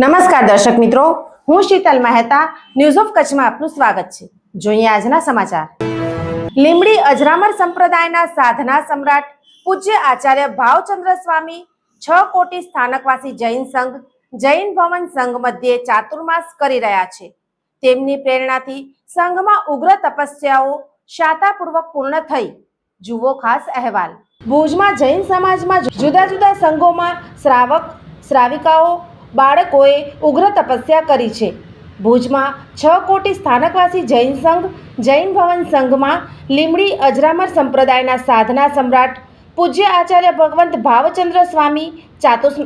નમસ્કાર દર્શક મિત્રો, હું શીતલ મહેતા ન્યૂઝ ઓફ કચ્છમાં આપનું સ્વાગત છે. જોઈએ આજના સમાચાર. લીમડી અજરામર સંપ્રદાયના સાધના સમ્રાટ પૂજ્ય આચાર્ય ભાવચંદ્ર સ્વામી છ કોટી સ્થાનકવાસી જૈન સંઘ, જૈન ભવન સંઘ મધ્યે ચાતુર્માસ કરી રહ્યા છે. તેમની પ્રેરણાથી સંઘમાં ઉગ્ર તપસ્યાઓ શાતાપૂર્વક પૂર્ણ થઈ. જુઓ ખાસ અહેવાલ. ભુજમાં જૈન સમાજમાં જુદા જુદા સંઘોમાં શ્રાવક, શ્રાવિકાઓ બાળકોએ ઉગ્ર તપસ્યા કરી છે. ભુજમાં છ કોટી સ્થાનકવાસી જૈન સંઘ, જૈન ભવન સંઘમાં લીમડી અજરામર સંપ્રદાયના સાધના સમ્રાટ પૂજ્ય આચાર્ય ભગવંત ભાવચંદ્ર સ્વામી ચાતુસ,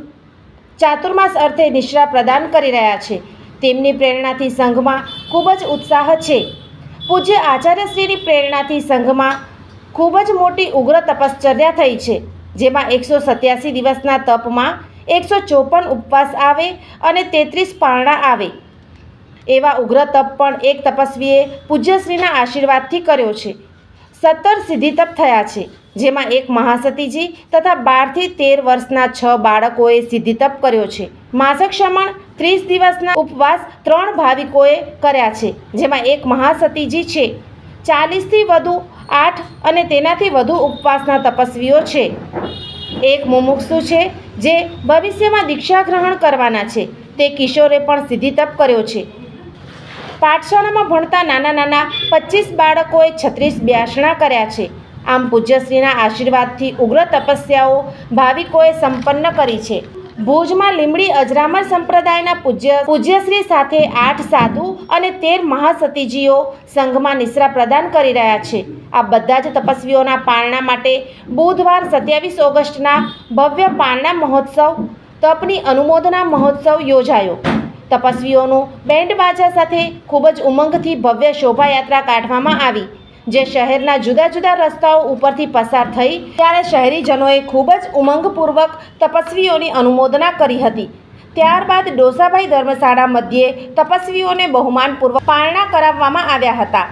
ચાતુર્માસ અર્થે નિશ્રા પ્રદાન કરી રહ્યા છે. તેમની પ્રેરણાથી સંઘમાં ખૂબ જ ઉત્સાહ છે. પૂજ્ય આચાર્યશ્રીની પ્રેરણાથી સંઘમાં ખૂબ જ મોટી ઉગ્ર તપશ્ચર્યા થઈ છે, જેમાં એકસો સત્યાસી દિવસના તપમાં એકસો ચોપન ઉપવાસ આવે અને તેત્રીસ પારણા આવે. એવા ઉગ્ર તપ પણ એક તપસ્વીએ પૂજ્યશ્રીના આશીર્વાદથી કર્યો છે. સત્તર સિદ્ધિ તપ થયા છે, જેમાં એક મહાસતીજી તથા બારથી તેર વર્ષના છ બાળકોએ સિદ્ધિ તપ કર્યો છે. માસક શમણ ત્રીસ દિવસના ઉપવાસ ત્રણ ભાવિકોએ કર્યા છે, જેમાં એક મહાસતીજી છે. ચાલીસથી વધુ આઠ અને તેનાથી વધુ ઉપવાસના તપસ્વીઓ છે. એક મુમુક્ષુ છે જે ભવિષ્યમાં દીક્ષા ગ્રહણ કરવાના છે. તે કિશોરે પણ સિદ્ધિ તપ કર્યો છે. પાઠશાળામાં ભણતા નાના નાના પચીસ બાળકોએ છત્રીસ બ્યાસણા કર્યા છે. આમ પૂજ્યશ્રીના આશીર્વાદથી ઉગ્ર તપસ્યાઓ ભાવિકોએ સંપન્ન કરી છે. ભુજમાં લીમડી અજરામર સંપ્રદાયના પૂજ્ય પૂજ્યશ્રી સાથે આઠ સાધુ અને તેર મહાસતીજીઓ સંઘમાં નિશ્રા પ્રદાન કરી રહ્યા છે. આ બધા જ તપસ્વીઓના પારણા માટે બુધવાર સત્યાવીસ ઓગસ્ટના ભવ્ય પારણા મહોત્સવ, તપની અનુમોદના મહોત્સવ યોજાયો. તપસ્વીઓનું બેન્ડ બાજા સાથે ખૂબ જ ઉમંગથી ભવ્ય શોભાયાત્રા કાઢવામાં આવી. જે શહેરના જુદા જુદા રસ્તાઓ ઉપરથી પસાર થઈ ત્યારે શહેરીજનોએ ખૂબ જ ઉમંગપૂર્વક તપસ્વીઓની અનુમોદના કરી હતી. ત્યારબાદ ડોસાભાઈ ધર્મશાળા મધ્યે તપસ્વીઓને બહુમાનપૂર્વક પારણા કરાવવામાં આવ્યા હતા.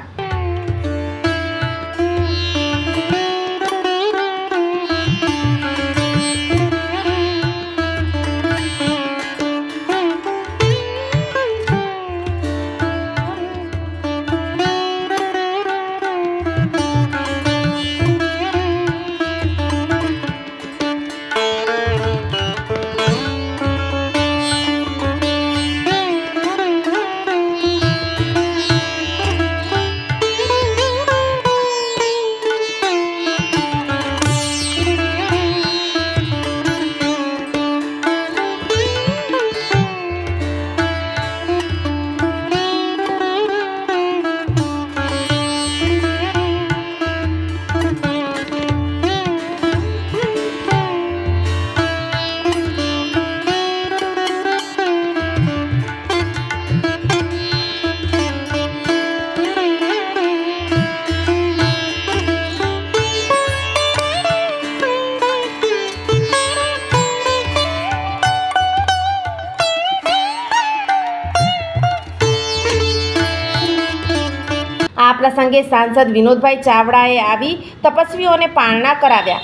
પ્રસંગે સાંસદ વિનોદભાઈ ચાવડાએ આવી તપસ્વીઓને પારણા કરાવ્યા.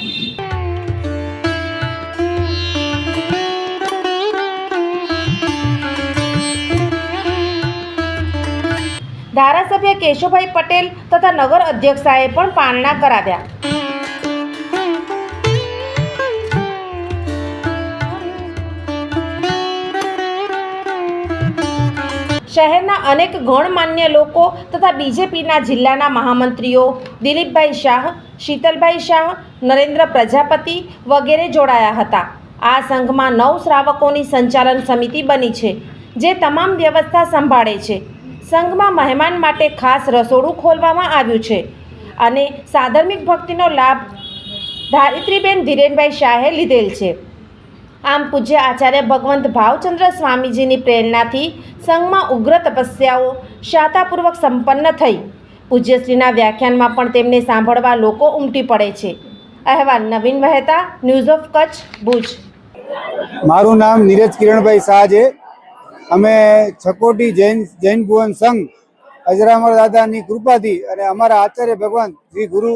ધારાસભ્ય કેશુભાઈ પટેલ તથા નગર અધ્યક્ષાએ પણ પારણા કરાવ્યા. શહેરના અનેક ગણમાન્ય લોકો તથા બીજેપીના જિલ્લાના મહામંત્રીઓ દિલીપભાઈ શાહ, શીતલભાઈ શાહ, નરેન્દ્ર પ્રજાપતિ વગેરે જોડાયા હતા. આ સંઘમાં નવ શ્રાવકોની સંચાલન સમિતિ બની છે, જે તમામ વ્યવસ્થા સંભાળે છે. સંઘમાં મહેમાન માટે ખાસ રસોડું ખોલવામાં આવ્યું છે અને સાધર્મિક ભક્તિનો લાભ ધારિત્રીબેન ધીરેનભાઈ શાહે લીધેલ છે. આમ પૂજ્ય આચાર્ય ભગવંત ભાવચંદ્ર સ્વામીજીની પ્રેરણાથી સંઘમાં ઉગ્ર તપસ્યાઓ શાતાપૂર્વક સંપન્ન થઈ. પૂજ્યશ્રીના વ્યાખ્યાનમાં પણ તેમને સાંભળવા લોકો ઉમટી પડે છે. અહેવાલ નવીન મહેતા ન્યૂઝ ઓફ કચ્છ, ભુજ. મારું નામ નીરજ કિરણભાઈ શાહ છે અમે છકોટી જૈન જૈન ભુવન સંઘ અજરામર દાદાની કૃપાથી અને અમારા આચાર્ય ભગવાન શ્રી ગુરુ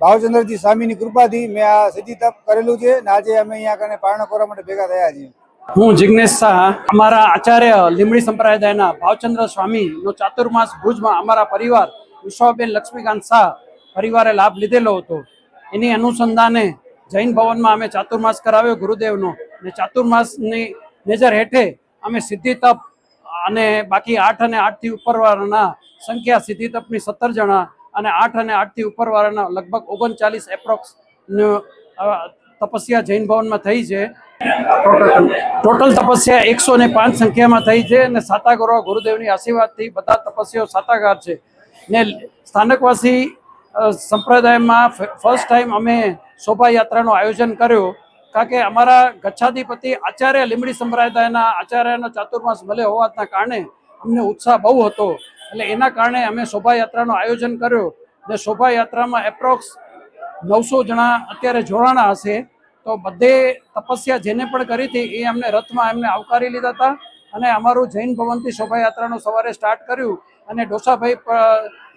ભાવચંદ્રજી સ્વામીની કૃપાથી મેં આ સિદ્ધિ તપ કરેલું છે અને આજે અમે અહીંયા કને પારણો કરવા માટે ભેગા થયા છીએ. હું જિજ્ઞેશ શાહ, અમારા આચાર્ય લીમડી સંપ્રદાયના ભાવચંદ્ર સ્વામીનો ચાતુર્માસ ભુજમાં અમારા પરિવાર વિશ્વાબેન લક્ષ્મીકાંત શાહ પરિવારે લાભ લીધેલો હતો. એની અનુસંધાને જૈન ભવનમાં અમે ચાતુર્માસ કરાવ્યો ગુરુદેવનો અને ચાતુર્માસની નેજર હેઠે અમે સિદ્ધિ તપ અને બાકી આઠ અને આઠથી ઉપરવાળાના સંખ્યા સિદ્ધિ તપની સત્તર જણા અને આઠ અને આઠથી ઉપરવાળાના લગભગ ઓગણચાલીસ એપ્રોક્સ તપસ્યા જૈન ભવનમાં થઈ છે. ટોટલ તપસ્યા એકસો ને પાંચ સંખ્યામાં થઈ છે અને સાતાગોરવા ગુરુદેવની આશીર્વાદથી બધા તપસ્યાઓ સાતાગાર છે. ને સ્થાનકવાસી સંપ્રદાયમાં ફર્સ્ટ ટાઈમ અમે શોભાયાત્રાનું આયોજન કર્યું. કારણ કે અમારા ગચ્છાધિપતિ આચાર્ય લીમડી સંપ્રદાયના આચાર્યનો ચાતુર્માસ ભલે હોવાના કારણે અમને ઉત્સાહ બહુ હતો. એટલે એના કારણે અમે શોભાયાત્રાનું આયોજન કર્યું ને શોભાયાત્રામાં એપ્રોક્સ નવસો જણા અત્યારે જોડાણા હશે. તો બધે તપસ્યા જેને પણ કરી હતી એ અમને રથમાં એમને આવકારી લીધા હતા અને અમારું જૈન ભવનથી શોભાયાત્રાનું સવારે સ્ટાર્ટ કર્યું અને ડોસાભાઈ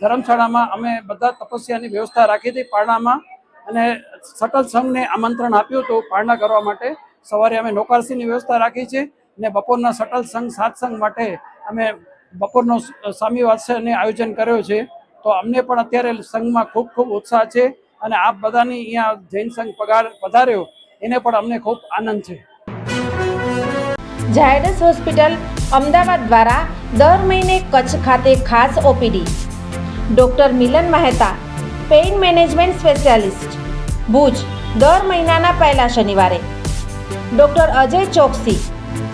ધર્મશાળામાં અમે બધા તપસ્યાની વ્યવસ્થા રાખી હતી પારણામાં અને સટલ સંઘને આમંત્રણ આપ્યું હતું પારણા કરવા માટે. સવારે અમે નોકારસીની વ્યવસ્થા રાખી છે ને બપોરના સટલ સંઘ, સાત સંઘ માટે અમે બપોરનો સ્વામી વાત્સલ્યને આયોજન કર્યો છે. તો અમને પણ અત્યારે સંઘમાં ખૂબ ખૂબ ઉત્સાહ છે અને આપ બધાની અહીંયા જૈન સંઘ પગાર પધાર્યો, એને પણ અમને ખૂબ આનંદ છે. ઝાયડસ હોસ્પિટલ અમદાવાદ દ્વારા દર મહિને કચ્છ ખાતે ખાસ OPD. Doctor Milan Mehta, pain management specialist, Bhuj, દર મહિનાના પહેલા શનિવારે. ડૉક્ટર અજય ચોકસી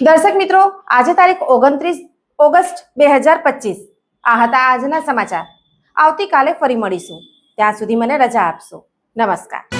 દર્શક મિત્રો, આજે તારીખ ઓગણત્રીસ ઓગસ્ટ બે હજાર પચીસ. આ હતા આજના સમાચાર. આવતીકાલે ફરી મળીશું. ત્યાં સુધી મને રજા આપશો. નમસ્કાર.